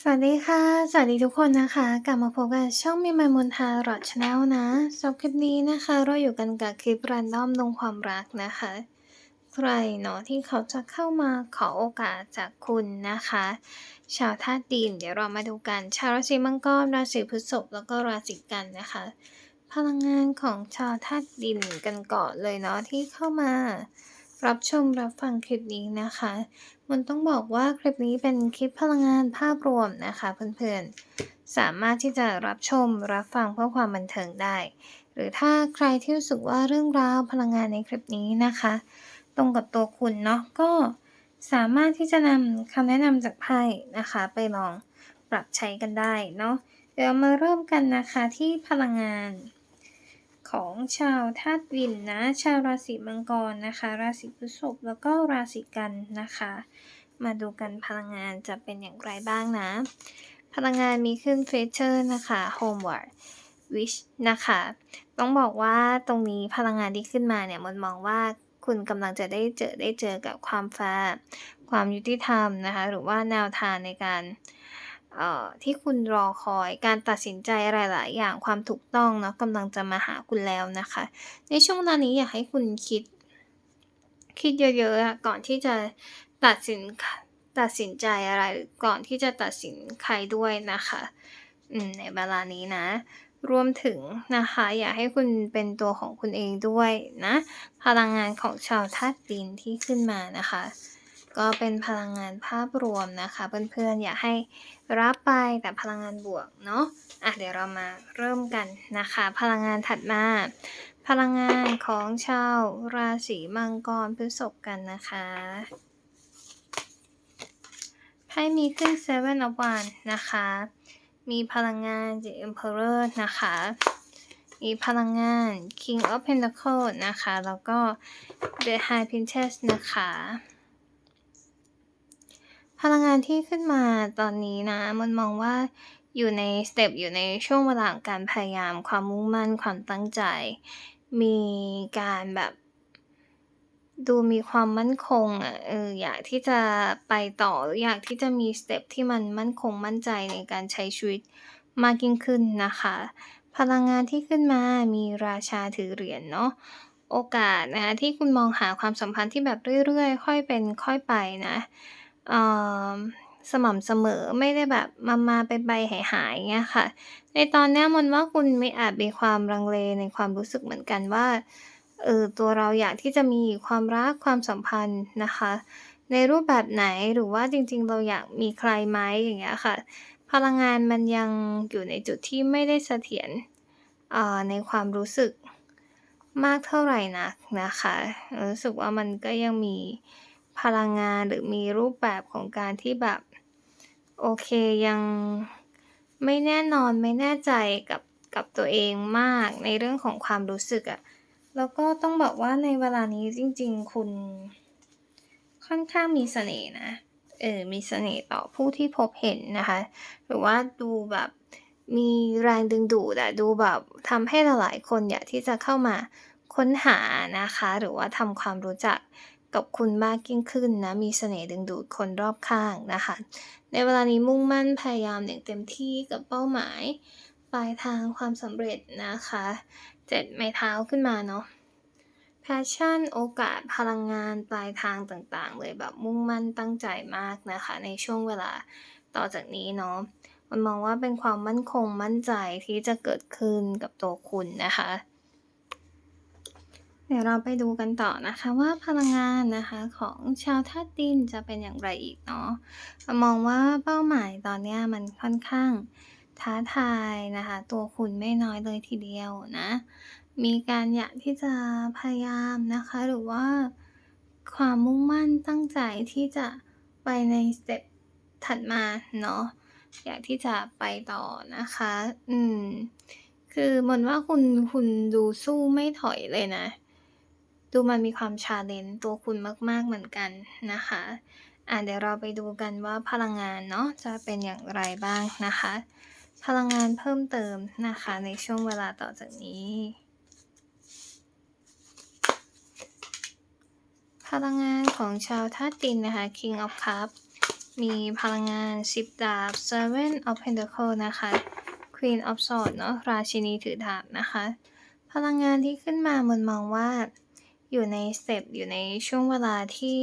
สวัสดีค่ะ สวัสดีทุกคนนะคะ กลับมาพบกับช่องมีมายมนทารอดชาแนลนะสำหรับคลิปนี้นะคะ เราอยู่กันกับคลิปรันดอมลงความรักนะคะ ใครเนาะที่เขาจะเข้ามาขอโอกาสจากคุณนะคะ ชาวธาตุดิน เดี๋ยวเรามาดูกัน ชาวราศีมังกร ราศีพฤษภ แล้วก็ราศีกันนะคะ พลังงานของชาวธาตุดินกันก่อนเลยเนาะที่เข้ามารับชมรับฟังคลิปนี้นะคะ มันต้องบอกว่าคลิปนี้เป็นคลิปพลังงานภาพรวมนะคะเพื่อนๆ สามารถที่จะรับชมรับฟังเพื่อความบันเทิงได้ หรือถ้าใครที่รู้สึกว่าเรื่องราวพลังงานในคลิปนี้นะคะ ตรงกับตัวคุณเนาะก็สามารถที่จะนำคำแนะนำจากไพ่นะคะ ไปลองปรับใช้กันได้เนาะเดี๋ยวมาเริ่มกันนะคะที่พลังงาน ของชาวธาตุดินนะ ชาวราศีมังกรนะคะ ราศีพฤษภแล้วก็ราศีกันนะคะ มาดูกันพลังงานจะเป็นอย่างไรบ้างนะ พลังงานมีขึ้นเฟเจอร์นะคะ Homeward Wish นะคะ ต้องบอกว่าตรงนี้พลังงานที่ขึ้นมาเนี่ยมันมองว่าคุณกำลังจะได้เจอได้เจอกับความแฟร์ความยุติธรรมนะคะ หรือว่าแนวทางในการ ที่คุณรอคอยการตัดสินใจอะไรหลายอย่างความถูกต้องเนาะกำลังจะมาหาคุณแล้วนะคะ ในช่วงเวลานี้อยากให้คุณคิด คิดเยอะๆก่อนที่จะตัดสินตัดสินใจอะไรก่อนที่จะตัดสินใครด้วยนะคะในเวลานี้นะ รวมถึงนะคะ อยากให้คุณเป็นตัวของคุณเองด้วยนะ พลังงานของชาวธาตุดินที่ขึ้นมานะคะ ก็เป็นพลังงานภาพรวมนะคะ เพื่อนๆ อยากให้รับไปแต่พลังงานบวกเนาะอะเดี๋ยวเรามาเริ่มกันนะคะ พลังงานถัดมา พลังงานของชาวราศีมังกรพฤษภกันนะคะไพ่มีขึ้น Seven of Wands นะคะ มีพลังงาน The Emperor นะคะ มีพลังงาน King of Pentacles นะคะ แล้วก็ The High Princess นะคะ พลังงานที่ขึ้นมาตอนนี้นะ มันมองว่าอยู่ในสเต็ปอยู่ในช่วงเวลาการพยายามความมุ่งมั่นความตั้งใจ มีการแบบดูมีความมั่นคงอะเอออยากที่จะไปต่อหรืออยากที่จะมีสเต็ปที่มันมั่นคงมั่นใจในการใช้ชีวิตมากยิ่งขึ้นนะคะ พลังงานที่ขึ้นมามีราชาถือเหรียญเนาะโอกาสนะคะที่คุณมองหาความสัมพันธ์ที่แบบเรื่อยๆ ค่อยเป็นค่อยไปนะ สม่ำเสมอไม่ได้แบบมามาไปไปหายหายเงี้ยค่ะ ในตอนเนี้ยมนว่าคุณไม่อาจมีความลังเลในความรู้สึกเหมือนกันว่าเออตัวเราอยากที่จะมีความรักความสัมพันธ์นะคะ ในรูปแบบไหนหรือว่าจริงๆ เราอยากมีใครไหมอย่างเงี้ยค่ะ พลังงานมันยังอยู่ในจุดที่ไม่ได้เสถียรเอ่อในความรู้สึกมากเท่าไหร่นักนะคะ รู้สึกว่ามันก็ยังมี พลังงานหรือมีรูปแบบของการที่แบบ โอเคยังไม่แน่นอนไม่แน่ใจกับกับตัวเองมากในเรื่องของความรู้สึกอะแล้วก็ต้องบอกว่าในเวลานี้จริง ๆ คุณค่อนข้างมีเสน่ห์นะ เออ มีเสน่ห์ต่อผู้ที่พบเห็นนะคะ หรือว่าดูแบบมีแรงดึงดูดอะดูแบบทำให้หลายๆคนอยากที่จะเข้ามาค้นหานะคะ หรือว่าทำความรู้จัก กับคุณมากยิ่งขึ้นนะ มีเสน่ห์ดึงดูดคนรอบข้างนะคะ ในเวลานี้มุ่งมั่นพยายามอย่างเต็มที่กับเป้าหมาย ปลายทางความสำเร็จนะคะเจ็ดไม้เท้าขึ้นมาเนาะ passion โอกาสพลังงานปลายทางต่างๆ เลยแบบมุ่งมั่นตั้งใจมากนะคะ ในช่วงเวลาต่อจากนี้เนาะมันมองว่าเป็นความมั่นคงมั่นใจที่จะเกิดขึ้นกับตัวคุณนะคะ เดี๋ยวเราไปดูกันต่อนะคะว่าพลังงานนะคะของชาวธาตุดินจะเป็นอย่างไรอีกเนาะมองว่าเป้าหมายตอนนี้มันค่อนข้างท้าทายนะคะ ตัวคุณไม่น้อยเลยทีเดียวนะ มีการอยากที่จะพยายามนะคะ หรือว่าความมุ่งมั่นตั้งใจที่จะไปในสเต็ปถัดมาเนาะอยากที่จะไปต่อนะคะ อืม คือมนว่าคุณคุณดูสู้ไม่ถอยเลยนะ ดูมันมีความชาเลนจ์ตัวคุณมาก ๆ เหมือนกันนะคะอะเดี๋ยวเราไปดูกันว่าพลังงานเนาะจะเป็นอย่างไรบ้างนะคะ พลังงานเพิ่มเติมนะคะในช่วงเวลาต่อจากนี้ พลังงานของชาวธาตุดินนะคะ King of Cups มีพลังงาน10ดาบ Seven of Pentacles นะคะ Queen of Swords เนาะราชินีถือดาบนะคะ พลังงานที่ขึ้นมามันมองว่า อยู่ในสเต็ปอยู่ในช่วงเวลาที่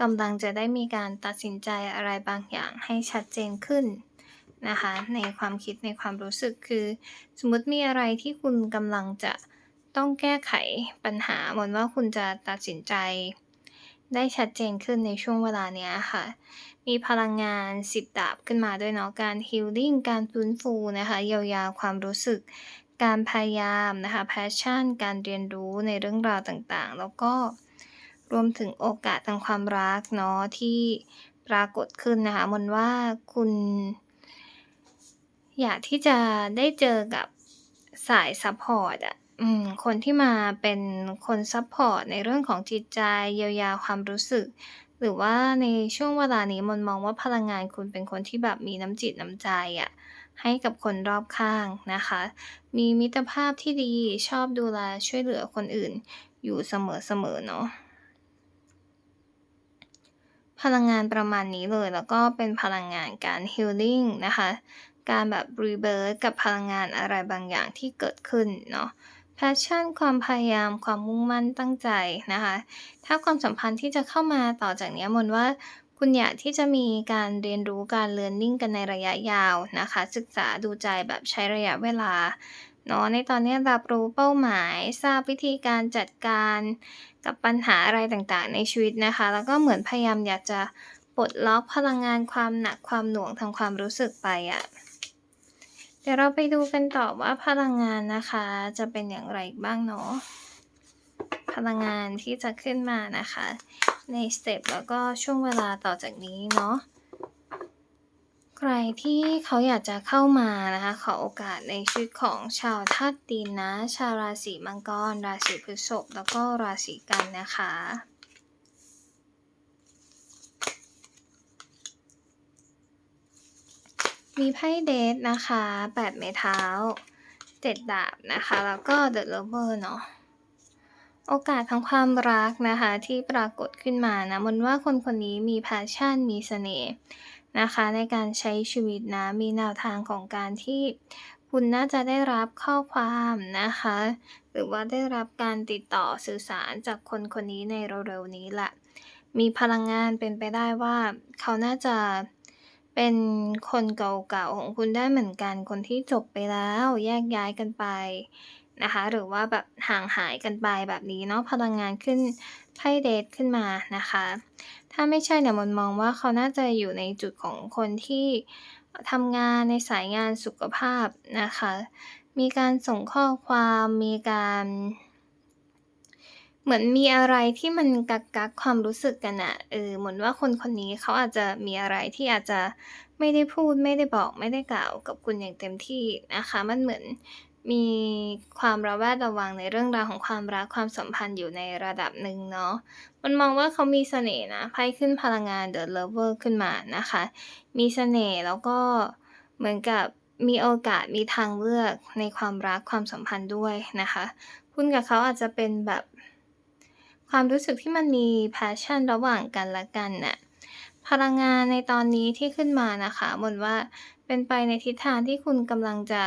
กำลังจะได้มีการตัดสินใจอะไรบางอย่างให้ชัดเจนขึ้นนะคะในความคิดในความรู้สึกคือ สมมติมีอะไรที่คุณกำลังจะต้องแก้ไขปัญหาเหมือนว่าคุณจะตัดสินใจ ได้ชัดเจนขึ้นในช่วงเวลาเนี้ยค่ะ มีพลังงานสิบดาบขึ้นมาด้วยเนาะการฮีลลิ่งการฟื้นฟูนะคะเยียวยาความรู้สึก การพยายามนะคะ passion การเรียนรู้ในเรื่องราวต่างๆ แล้วก็รวมถึงโอกาสทางความรักเนาะที่ปรากฏขึ้นนะคะมนว่าคุณ อยากที่จะได้เจอกับสายซัพพอร์ตอะอืมคนที่มาเป็นคนซัพพอร์ตในเรื่องของจิตใจเยียวยาความรู้สึก หรือว่าในช่วงเวลานี้มนมองว่าพลังงานคุณเป็นคนที่แบบมีน้ำจิตน้ำใจอะ ให้กับคนรอบข้างนะคะ มีมิตรภาพที่ดีชอบดูแลช่วยเหลือคนอื่นอยู่เสมอๆเนาะพลังงานประมาณนี้เลย แล้วก็เป็นพลังงานการ healing นะคะ การแบบ rebirth กับพลังงานอะไรบางอย่างที่เกิดขึ้นเนาะ passion ความพยายามความมุ่งมั่นตั้งใจนะคะ ถ้าความสัมพันธ์ที่จะเข้ามาต่อจากนี้มนว่า คุณอยากที่จะมีการเรียนรู้การ learning กันในระยะยาวนะคะ ศึกษาดูใจแบบใช้ระยะเวลาเนาะในตอนนี้รับรู้เป้าหมาย ทราบวิธีการจัดการกับปัญหาอะไรต่างๆ ในชีวิตนะคะ แล้วก็เหมือนพยายามอยากจะปลดล็อกพลังงานความหนักความหน่วงทางความรู้สึกไปอะเดี๋ยวเราไปดูกันต่อว่าพลังงานนะคะ จะเป็นอย่างไรบ้างเนาะพลังงานที่จะขึ้นมานะคะ ในสเต็ปแล้วก็ช่วงเวลาต่อจากนี้เนาะใครที่เขาอยากจะเข้ามานะคะขอโอกาสในชีวิตของชาวธาตุดินนะ ชาวราศีมังกร ราศีพฤษภแล้วก็ราศีกันนะคะมีไพ่เดทนะคะ8ไม้เท้า7ดาบนะคะ แล้วก็ The Lover เนาะ โอกาสทางความรักนะคะที่ปรากฏขึ้นมานะมนว่าคนคนนี้มี passion มีเสน่ห์นะคะในการใช้ชีวิตนะมีแนวทางของการที่คุณน่าจะได้รับข้อความนะคะ หรือว่าได้รับการติดต่อสื่อสารจากคนคนนี้ในเร็วๆนี้แหละ มีพลังงานเป็นไปได้ว่า เขาน่าจะเป็นคนเก่าๆของคุณได้เหมือนกันคนที่จบไปแล้วแยกย้ายกันไป นะคะ หรือว่าแบบห่างหายกันไปแบบนี้เนาะพลังงานขึ้นไพ่เดทขึ้นมานะคะ ถ้าไม่ใช่เนี่ยมันมองว่าเขาน่าจะอยู่ในจุดของคนที่ทำงานในสายงานสุขภาพนะคะ มีการส่งข้อความมีการเหมือนมีอะไรที่มันกักๆความรู้สึกกันน่ะเออเหมือนว่าคนคนนี้เขาอาจจะมีอะไรที่อาจจะไม่ได้พูดไม่ได้บอกไม่ได้กล่าวกับคุณอย่างเต็มที่นะคะ มันเหมือน มีความระแวดระวังในเรื่องราวของความรักความสัมพันธ์อยู่ในระดับหนึ่งเนาะ มันมองว่าเขามีเสน่ห์นะไพ่ขึ้นพลังงาน The Lover ขึ้นมานะคะ มีเสน่ห์แล้วก็เหมือนกับมีโอกาสมีทางเลือกในความรักความสัมพันธ์ด้วยนะคะ คุณกับเขาอาจจะเป็นแบบความรู้สึกที่มันมี passion ระหว่างกันและกันน่ะพลังงานในตอนนี้ที่ขึ้นมานะคะมนว่าเป็นไปในทิศทางที่คุณกำลังจะ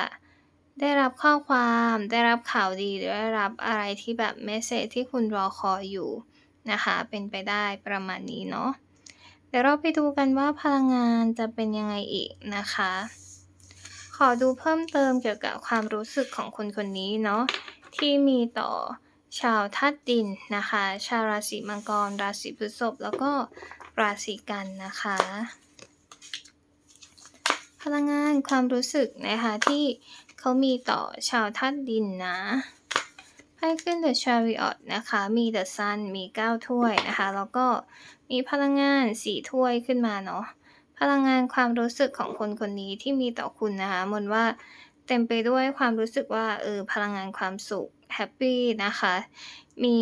ได้รับข้อความ ได้รับข่าวดี หรือได้รับอะไรที่แบบเมสเซจที่คุณรอคอยอยู่นะคะ เป็นไปได้ประมาณนี้เนาะ เดี๋ยวเราไปดูกันว่าพลังงานจะเป็นยังไงอีกนะคะ ขอดูเพิ่มเติมเกี่ยวกับความรู้สึกของคนคนนี้เนาะที่มีต่อชาวธาตุดินนะคะ ชาวราศีมังกร ราศีพฤษภ แล้วก็ราศีกันนะคะ พลังงานความรู้สึกนะคะที่ เขามีต่อชาวธาตุดินนะไพ่ขึ้น The Chariot นะคะ มี The Sun มี 9 ถ้วยนะคะ แล้วก็มีพลังงาน 4 ถ้วยขึ้นมาเนาะ พลังงานความรู้สึกของคนคนนี้ที่มีต่อคุณนะคะมนว่าเต็มไปด้วยความรู้สึกว่าเออพลังงานความสุขแฮปปี้นะคะ มี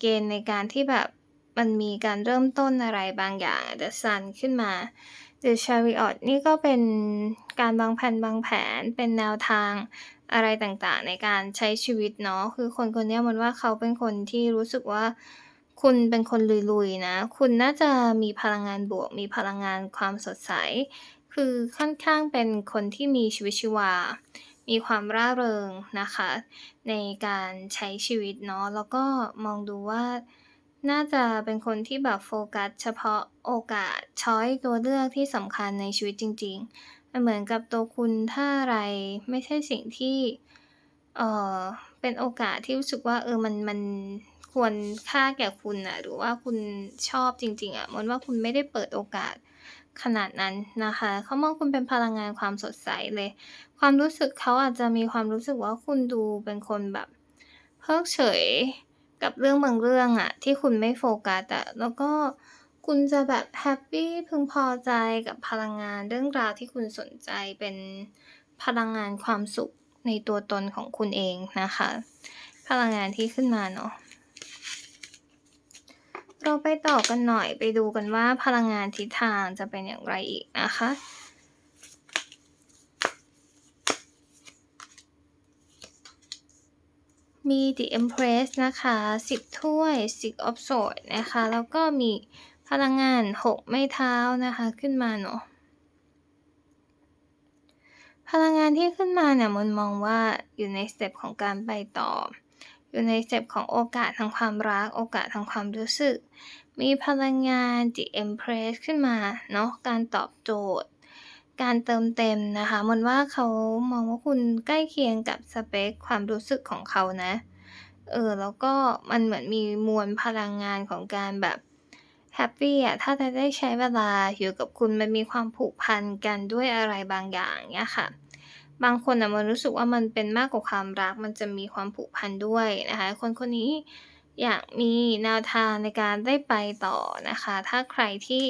เกณฑ์ในการที่แบบมันมีการเริ่มต้นอะไรบางอย่าง The Sun ขึ้นมา The Chariot นี่ก็เป็นการวางแผนวางแผนเป็นแนวทางอะไรต่างๆ ในการใช้ชีวิตเนาะคือคนคนนี้ยมนว่าเขาเป็นคนที่รู้สึกว่าคุณเป็นคนลุยๆนะ คุณน่าจะมีพลังงานบวก มีพลังงานความสดใส คือค่อนข้างเป็นคนที่มีชีวิตชีวา มีความร่าเริงนะคะ ในการใช้ชีวิตเนาะแล้วก็มองดูว่า น่าจะเป็นคนที่แบบโฟกัสเฉพาะโอกาสช้อยตัวเลือกที่สำคัญในชีวิตจริงๆมันเหมือนกับตัวคุณถ้าอะไรไม่ใช่สิ่งที่เอ่อเป็นโอกาสที่รู้สึกว่าเออมันมันควรค่าแก่คุณนะหรือว่าคุณชอบจริง ๆอะมนว่าคุณไม่ได้เปิดโอกาสขนาดนั้นนะคะเขามองคุณเป็นพลังงานความสดใสเลย ความรู้สึกเขาอาจจะมีความรู้สึกว่าคุณดูเป็นคนแบบ เพิกเฉย กับเรื่องบางเรื่องอะที่คุณไม่โฟกัสอะแล้วก็คุณจะแบบแฮปปี้พึงพอใจกับพลังงานเรื่องราวที่คุณสนใจเป็นพลังงานความสุขในตัวตนของคุณเองนะคะ พลังงานที่ขึ้นมาเนาะเราไปต่อกันหน่อยไปดูกันว่าพลังงานทิศทางจะเป็นอย่างไรอีกนะคะ มี The Empress นะคะ 10 ถ้วย Six of Swords นะคะ แล้วก็มีพลังงาน 6 ไม้เท้านะคะขึ้นมาเนาะพลังงานที่ขึ้นมาเนี่ยมนมองว่าอยู่ในสเต็ปของการไปต่อ อยู่ในสเต็ปของโอกาสทางความรัก โอกาสทางความรู้สึก มีพลังงาน The Empress ขึ้นมาเนาะการตอบโจทย์ การเติมเต็มนะคะมันว่าเขามองว่าคุณใกล้เคียงกับสเปกความรู้สึกของเขานะ เออ แล้วก็มันเหมือนมีมวลพลังงานของการแบบแฮปปี้อะถ้าจะได้ใช้เวลาอยู่กับคุณมันมีความผูกพันกันด้วยอะไรบางอย่างเงี้ยค่ะ บางคนน่ะมันรู้สึกว่ามันเป็นมากกว่าความรัก มันจะมีความผูกพันด้วยนะคะ คนคนนี้ อยากมีแนวทางในการได้ไปต่อนะคะ ถ้าใครที่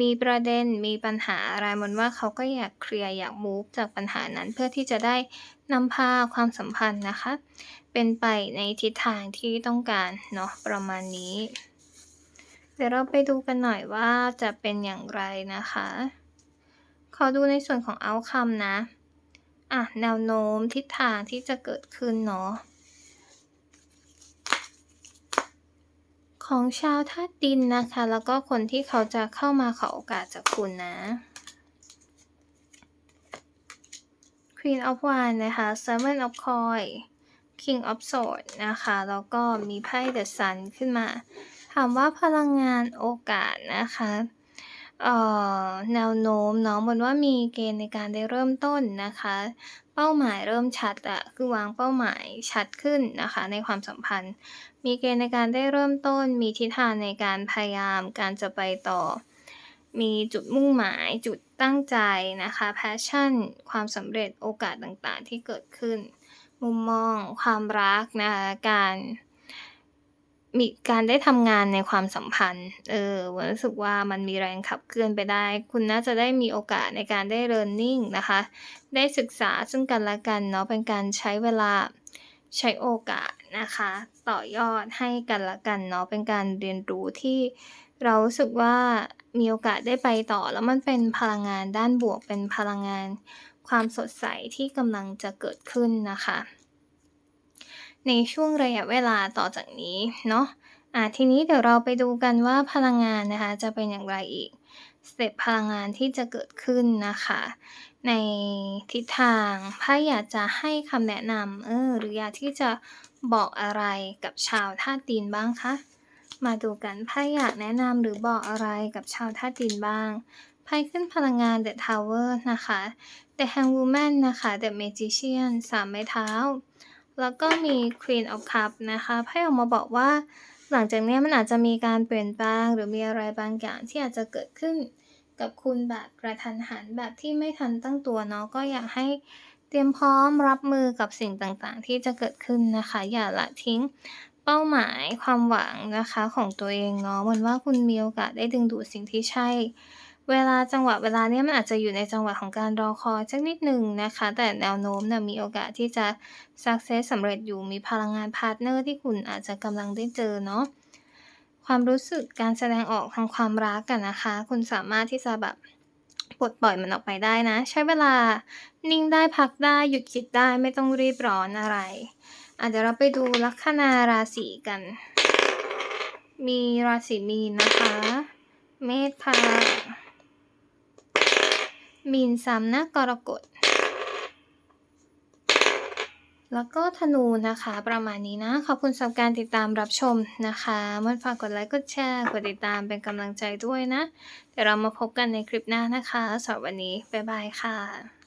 มีประเด็นมีปัญหาอะไรมนว่าเขาก็อยากเคลียร์อยากมูฟจากปัญหานั้นเพื่อที่จะได้นำพาความสัมพันธ์นะคะ เป็นไปในทิศทางที่ต้องการเนาะประมาณนี้ เดี๋ยวเราไปดูกันหน่อยว่าจะเป็นอย่างไรนะคะ ขอดูในส่วนของ outcome นะ อะ แนวโน้มทิศทางที่จะเกิดขึ้นเนาะ ของชาวธาตุดินนะคะ แล้วก็คนที่เขาจะเข้ามาขอโอกาสจากคุณนะ Queen of Wands นะคะ Seven of Coins King of Swords นะคะ แล้วก็มีไพ่ The Sun ขึ้นมา ถามว่าพลังงานโอกาสนะคะ เอ่อ แนวโน้มเนาะ มนว่ามีเกณฑ์ในการได้เริ่มต้นนะคะ เป้าหมายเริ่มชัดอะคือวางเป้าหมายชัดขึ้นนะคะในความสัมพันธ์ มีเกณฑ์ในการได้เริ่มต้น มีทิศทางในการพยายาม การจะไปต่อ มีจุดมุ่งหมาย จุดตั้งใจนะคะ passion ความสำเร็จ โอกาสต่าง ๆ ที่เกิดขึ้น มุมมอง ความรักนะคะ การ มีการได้ทำงานในความสัมพันธ์ เออมนรู้สึกว่ามันมีแรงขับเคลื่อนไปได้ คุณน่าจะได้มีโอกาสในการได้ learning นะคะ ได้ศึกษาซึ่งกันและกันเนาะ เป็นการใช้เวลาใช้โอกาสนะคะ ต่อยอดให้กันและกันเนาะ เป็นการเรียนรู้ที่เรารู้สึกว่ามีโอกาสได้ไปต่อ แล้วมันเป็นพลังงานด้านบวก เป็นพลังงานความสดใสที่กำลังจะเกิดขึ้นนะคะ ในช่วงระยะเวลาต่อจากนี้เนาะอ่าทีนี้เดี๋ยวเราไปดูกันว่าพลังงานนะคะจะเป็นอย่างไรอีกสเต็ปพลังงานที่จะเกิดขึ้นนะคะ ในทิศทางไพ่อยากจะให้คำแนะนำเออหรืออยากที่จะบอกอะไรกับชาวธาตุดินบ้างคะมาดูกันไพ่อยากแนะนำหรือบอกอะไรกับชาวธาตุดินบ้างไพ่ขึ้นพลังงาน The Tower นะคะ The Hangwoman นะคะ The Magician สามไม้เท้า แล้วก็มี Queen of Cup นะคะไพ่ออกมาบอกว่า หลังจากนี้มันอาจจะมีการเปลี่ยนแปลงหรือมีอะไรบางอย่างที่อาจจะเกิดขึ้นกับคุณแบบกระทันหันแบบที่ไม่ทันตั้งตัวเนาะก็อยากให้เตรียมพร้อมรับมือกับสิ่งต่างๆ ที่จะเกิดขึ้นนะคะ อย่าละทิ้งเป้าหมายความหวังนะคะของตัวเองเนาะมนว่าคุณมีโอกาสได้ดึงดูดสิ่งที่ใช่ เวลาจังหวะเวลาเนี้ยมันอาจจะอยู่ในจังหวะของการรอคอยสักนิดหนึ่งนะคะ แต่แนวโน้มนะมีโอกาสที่จะสักเซสสำเร็จอยู่มีพลังงานพาร์ตเนอร์ที่คุณอาจจะกำลังได้เจอเนาะความรู้สึกการแสดงออกทางความรักอะนนะคะ คุณสามารถที่จะแบบปลดปล่อยมันออกไปได้นะ ใช้เวลานิ่งได้พักได้หยุดคิดได้ไม่ต้องรีบร้อนอะไรอ่าเดี๋ยวเราไปดูลัคนาราศีกัน มีราศีมีนนะคะ เมษค่ะ มีนซ้ำนะกรกฎ แล้วก็ธนูนะคะ ประมาณนี้นะ ขอบคุณสำหรับการติดตามรับชมนะคะมอนฝากกดไลค์ กดแชร์ กดติดตามเป็นกำลังใจด้วยนะ เดี๋ยวเรามาพบกันในคลิปหน้านะคะสำหรับวันนี้ บ๊ายบายค่ะ